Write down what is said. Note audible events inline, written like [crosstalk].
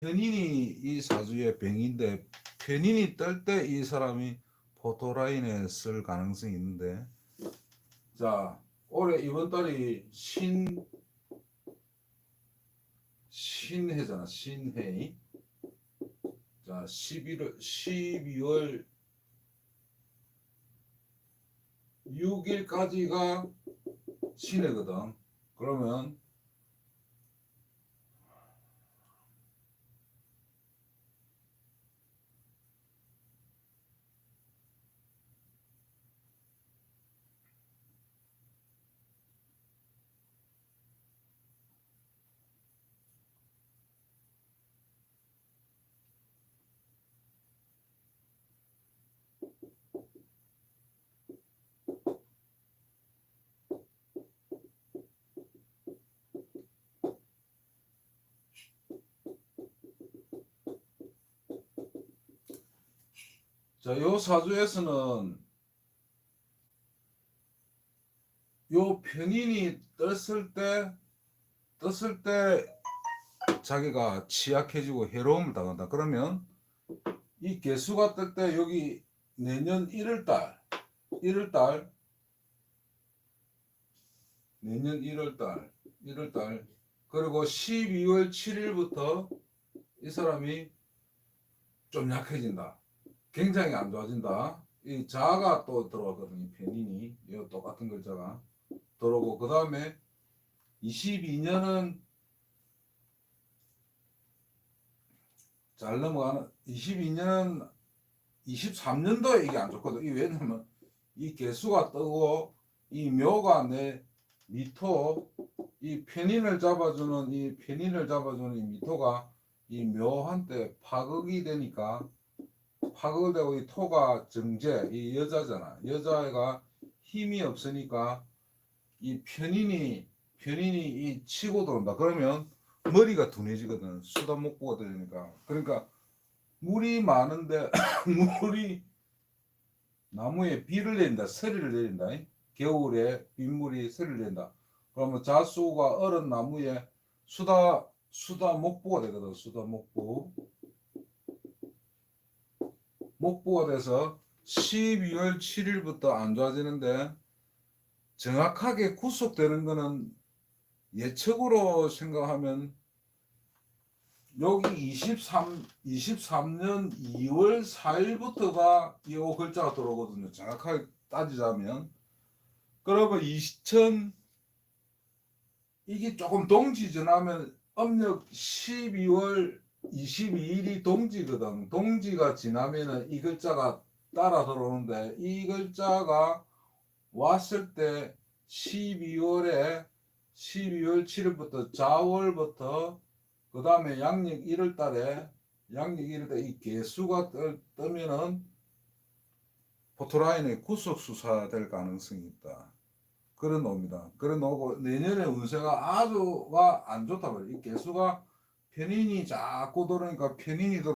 편인이 이 사주의 병인데 편인이 뜰 때 이 사람이 포토라인에 쓸 가능성이 있는데. 자 올해 이번 달이 신 신해잖아 신해 자 11월 12월 6일까지가 신해거든. 그러면 자, 요 사주에서는 요 편인이 떴을 때 떴을 때 자기가 취약해지고 해로움을 당한다. 그러면 이 개수가 뜰 때 여기 내년 1월 달 1월 달 내년 1월 달 1월 달 그리고 12월 7일부터 이 사람이 좀 약해진다. 굉장히 안 좋아진다. 이 자가 또 들어가거든요. 편인이 이 똑같은 글자가 들어오고 그 다음에 22년은 잘 넘어가는 22년은 23년도에 이게 안 좋거든. 이 왜냐면 이 개수가 뜨고 이 묘가 내 미토 이 편인을 잡아주는 이 편인을 잡아주는 이 미토가 이 묘한테 파극이 되니까 파극을 되고 이 토가 정제 이 여자잖아. 여자가 힘이 없으니까 이 편인이 편인이 이 치고 들어온다. 그러면 머리가 둔해지거든. 수다 목보가 되니까. 그러니까 물이 많은데 [laughs] 물이 나무에 비를 내린다 서리를 내린다. 겨울에 빗물이 서리를 내린다. 그러면 자수가 얼은 나무에 수다 수다 목보가 되거든 수다 목보 목보가 돼서 12월 7일부터 안 좋아지는데 정확하게 구속되는 거는 예측으로 생각하면 여기 23 23년 2월 4일부터가 이 글자가 들어오거든요. 정확하게 따지자면 그러면 2000 이게 조금 동지 지나면 âm 력 12월 22일이 동지거든. 동지가 지나면은 이 글자가 따라 들어오는데 이 글자가 왔을 때 12월에 12월 7일부터 자월부터 그 다음에 양력 1월 달에 양력 1월 달에 이 개수가 떠, 뜨면은 포토라인에 구속 수사될 가능성이 있다. 그런 놈이다. 그런 놈고 내년에 운세가 아주가 안 좋다 말이야. 이 개수가 편인이 자꾸 들어오니까 편인이 들